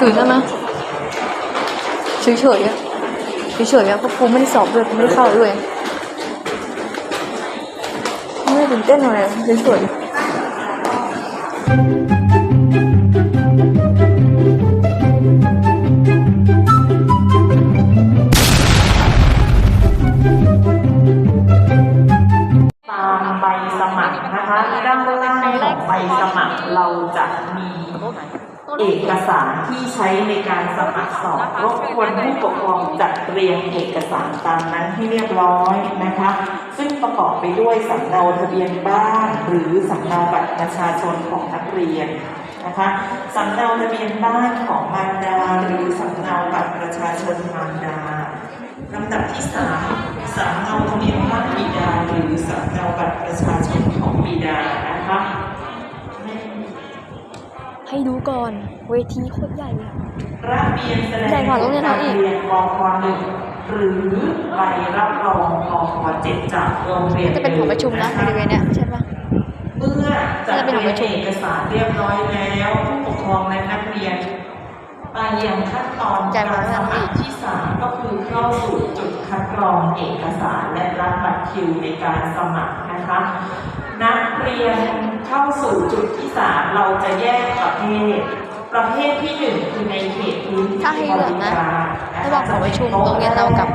ตื่นได้ไหมเฉยๆอะเฉยๆอะเพราะกูไม่ได้สอบด้วยกูไม่ได้เข้าด้วยไม่ได้ตื่นเต้นอะไรเฉยๆตามใบสมัครนะคะด้านล่างของใบสมัครเราจะมี เอกสารที่ใช้ในการสมัครสอบรบกวนผู้ปกครองจัดเตรียมเอกสารตามนั้นที่เรียบร้อยนะคะ ซึ่งประกอบไปด้วยสำเนาทะเบียนบ้านหรือสำเนาบัตรประชาชนของนักเรียนนะคะสำเนาทะเบียนบ้านของมารดาหรือสำเนาบัตรประชาชนมารดาลำดับที่สามสำเนาทะเบียนบ้านบิดาหรือสำเนาบัตรประชาชนของบิดานะคะ ให้ดูก่อน เวทีโคตรใหญ่อะระเบียนแสดงใหญ่กว่าโรงเรียนเราอีกเรียนปพหนึ่งหรือใบรับรองปพเจ็ดจากโรงเรียนจะเป็นหอประชุมนะบริเวณเนี้ยใช่ปะเมื่อจัดจะเป็นเตหอรีปยมระชุมเอกสารเรียบร้อยแล้วผู้ปกครองและนักเรียนไปยังขั้นตอนจ่ายการมาสแล้วมัครที่สามก็คือเข้าสู่จุดคัดกรองเอกสารและรับบัตรคิวในการสมัครนะคะ นักเรียน เข้าสู่จุดที่สามเราจะแยกประเภท ประเภทที่หนึ่งคือในเขตพื้นที่ถ้าให้เลือกนะบริการระหว่างหอประชุมโรงเรียนเรากับ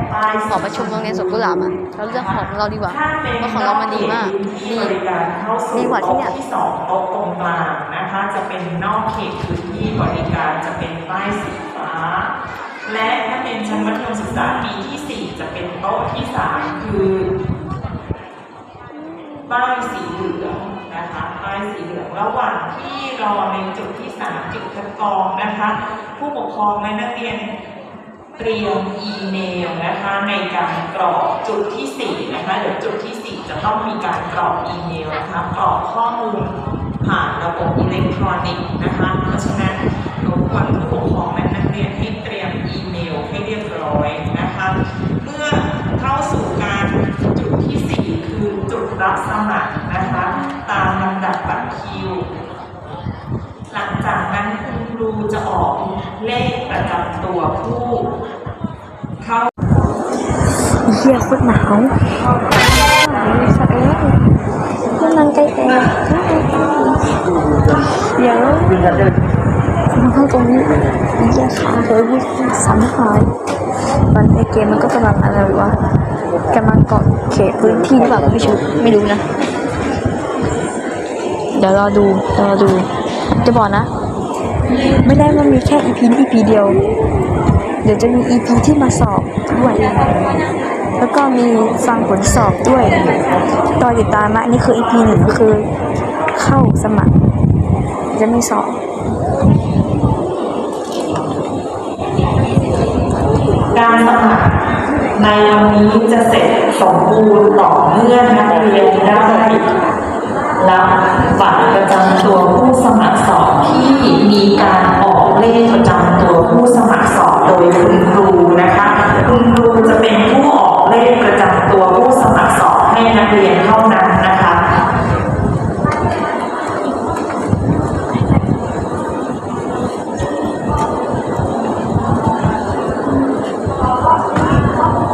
หอประชุมโรงเรียนสวนกุหลาบอะเราเลือกหอของเราดีกว่าถ้าเป็นเพราะของเรามันดีมากที่บริการเข้าสู่ดีกว่าที่เนี่ยโต๊ะที่สองโต๊ะตรงกลางนะคะจะเป็นนอกเขตพื้นที่บริการจะเป็นป้ายสีฟ้า และถ้าเป็นชั้นมัธยมศึกษาปีที่สี่จะเป็นโต๊ะที่สามคือ ป้ายสีเหลืองนะคะป้ายสีเหลืองระหว่างที่รอในจุดที่สามจุดคัดกรองนะคะ ผู้ปกครองและนักเรียนเตรียมอีเมลนะคะในการกรอกจุดที่สี่นะคะเดี๋ยวจุดที่สี่จะต้องมีการกรอกอีเมลนะคะกรอกข้อมูลผ่านระบบอิเล็กทรอนิกส์นะคะเพราะฉะนั้นรบกวนผู้ปกครองและนักเรียนให้เตรียมอีเมลให้เรียบร้อยนะคะ เมื่อเข้าสู่การจุดที่สี่คือจุด รับสมัครนะคะ ตามลำดับบัตรคิว หลังจากนั้นคุณครูจะออกเลขประจำตัวผู้ เข้าเฮียโคตรหนาวสัตว์เอ้ยขึ้นนั่งใกล้แอร์เดี๋ยวมาเข้าตรงนี้ไอ้เฮียขาเลยพี่สันหายมันไอเกมมันก็กำลังอะไรวะ กำลังเกาะเขตพื้นที่หรือเปล่าไม่รู้ไม่รู้นะ เดี๋ยวรอดูเดี๋ยวรอดู จะบอกนะ ไม่ได้ว่ามีแค่ EP นี้ EP เดียว เดี๋ยวจะมี EP ที่มาสอบด้วย แล้วก็มีฟังผลสอบด้วยรอติดตามนะอันนี่คือ EP หนึ่งก็คือเข้าสมัคร จะมีสอบการสมัคร ในวันนี้จะเสร็จสมบูรณ์ต่อเมื่อนักเรียนได้รับบัตรประจำตัวผู้สมัครสอบที่มีการออกเลขประจำตัวผู้สมัครสอบโดยคุณครูนะคะ คุณครูจะเป็นผู้ออกเลขประจำตัวผู้สมัครสอบให้นักเรียนเข้า